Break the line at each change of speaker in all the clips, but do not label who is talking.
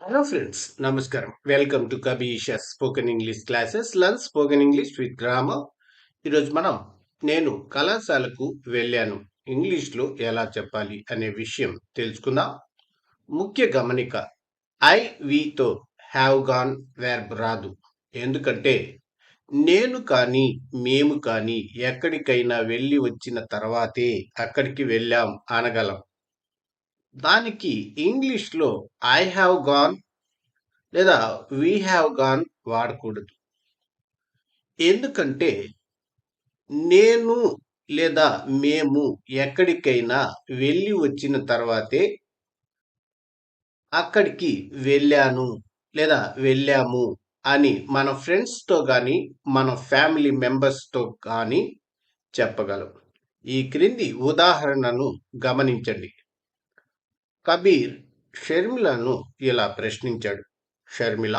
Hello friends నమస్కారం welcome to Kabisha spoken English classes learn spoken English with grammar ఈరోజు మనం నేను కళాశాలకు వెళ్ళాను. ఇంగ్లీష్లో ఎలా చెప్పాలి అనే విషయం తెలుసుకుందాం. ముఖ్య గమనిక ఐ వితో హ్యావ్ గాన్ వెర్బ్ రాదు. ఎందుకంటే నేను కానీ మేము కానీ ఎక్కడికైనా వెళ్ళి వచ్చిన తర్వాతే అక్కడికి వెళ్ళాం అనగలం. దానికి ఇంగ్లీష్లో ఐ హ్యావ్ గాన్ లేదా వీ హ్యావ్ గాన్ వాడకూడదు. ఎందుకంటే నేను లేదా మేము ఎక్కడికైనా వెళ్ళి వచ్చిన తర్వాతే అక్కడికి వెళ్ళాను లేదా వెళ్ళాము అని మన ఫ్రెండ్స్తో కానీ మన ఫ్యామిలీ మెంబర్స్తో కానీ చెప్పగలం. ఈ క్రింది ఉదాహరణను గమనించండి. కబీర్ షర్మిలను ఇలా ప్రశ్నించాడు. Sharmila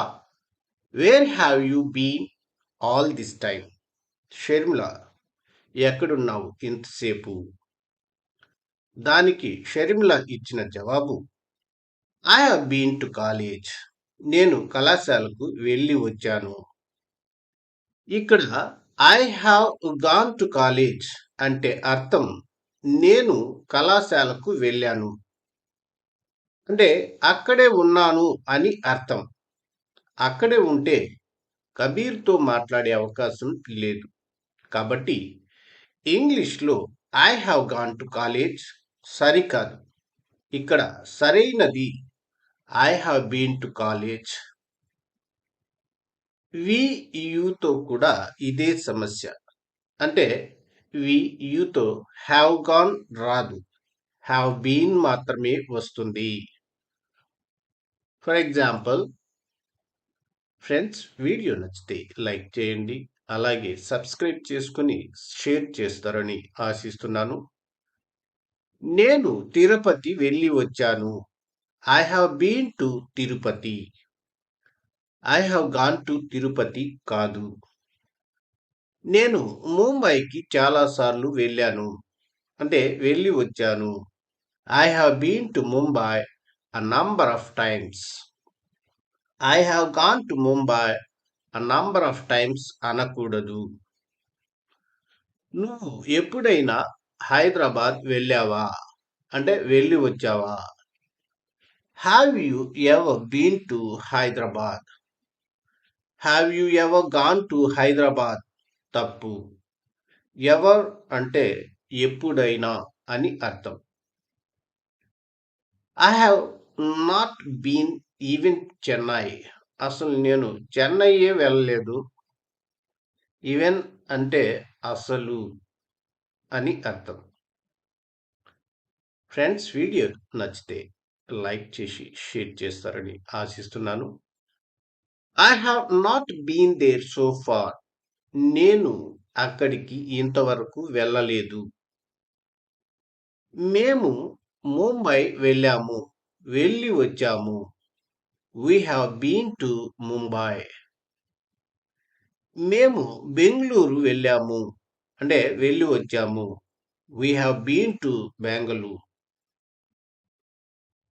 where have you been all this time Sharmila ఎక్కడున్నావు ఇంతసేపు? దానికి షర్మిల ఇచ్చిన జవాబు I have been to college నేను కళాశాలకు వెళ్ళి వచ్చాను. ఇక్కడ I have gone to college అంటే అర్థం నేను కళాశాలకు వెళ్ళాను. అంటే అక్కడే ఉన్నాను అని అర్థం. అక్కడే ఉంటే కబీర్తో మాట్లాడే అవకాశం లేదు. కాబట్టి ఇంగ్లీష్లో I have gone to college సరికాదు. ఇక్కడ సరైనది I have been to college వియుతో కూడా ఇదే సమస్య. అంటే వి యూతో హ్యావ్ గాన్ రాదు. హ్యావ్ బీన్ మాత్రమే వస్తుంది. ఫర్ ఎగ్జాంపుల్ ఫ్రెండ్స్ వీడియో నచ్చితే లైక్ చేయండి. అలాగే సబ్స్క్రైబ్ చేసుకుని షేర్ చేస్తారని ఆశిస్తున్నాను. నేను తిరుపతి వెళ్ళి వచ్చాను. I have been to Tirupati I have gone to Tirupati కాదు. నేను ముంబైకి చాలాసార్లు వెళ్ళాను. అంటే వెళ్ళి వచ్చాను. I have been to Mumbai a number of times I have gone to Mumbai a number of times అనకూడదు. నువ్వు ఎప్పుడైనా హైదరాబాద్ వెళ్ళావా? అంటే వెళ్ళి వచ్చావా? Have you ever been to Hyderabad have you ever gone to Hyderabad తప్పు. ఎవర్ అంటే ఎప్పుడైనా అని అర్థం. I have not been even Chennai. అసలు నేను చెన్నైయే వెళ్ళలేదు. ఈవెన్ అంటే అసలు అని అర్థం. ఫ్రెండ్స్ వీడియో నచ్చితే లైక్ చేసి షేర్ చేస్తారని ఆశిస్తున్నాను. I have not been there so far నేను అక్కడికి ఇంతవరకు వెళ్ళలేదు. మేము ముంబై వెళ్ళాము. వెళ్ళి వచ్చాము. We have been to Mumbai మేము బెంగళూరు వెళ్ళాము. అంటే వెళ్ళి వచ్చాము. We have been to Bengaluru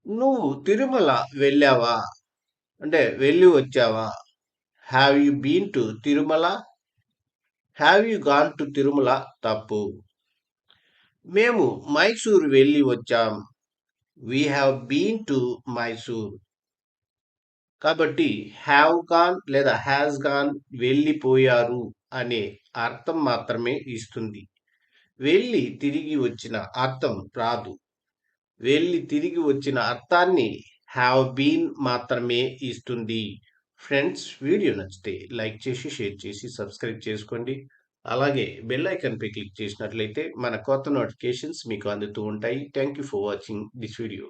నువ్వు తిరుమల వెళ్ళావా? అంటే వెళ్ళి వచ్చావా? Have you been to Tirumala? Have you gone to Tirumala? తప్పు. మేము మైసూరు వెళ్ళి వచ్చాం. We have been to Mysore కాబట్టి హ్యావ్ గాన్ లేదా హ్యాస్ గాన్ వెళ్ళిపోయారు అనే అర్థం మాత్రమే ఇస్తుంది. వెళ్ళి తిరిగి వచ్చిన అర్థం రాదు. వెళ్ళి తిరిగి వచ్చిన అర్థాన్ని హ్యావ్ బీన్ మాత్రమే ఇస్తుంది. ఫ్రెండ్స్ వీడియో నచ్చితే లైక్ చేసి షేర్ చేసి సబ్స్క్రైబ్ చేసుకోండి. అలాగే బెల్ ఐకన్పై క్లిక్ చేసినట్లయితే మన కొత్త నోటిఫికేషన్స్ మీకు అందుతూ ఉంటాయి. Thank you for watching this video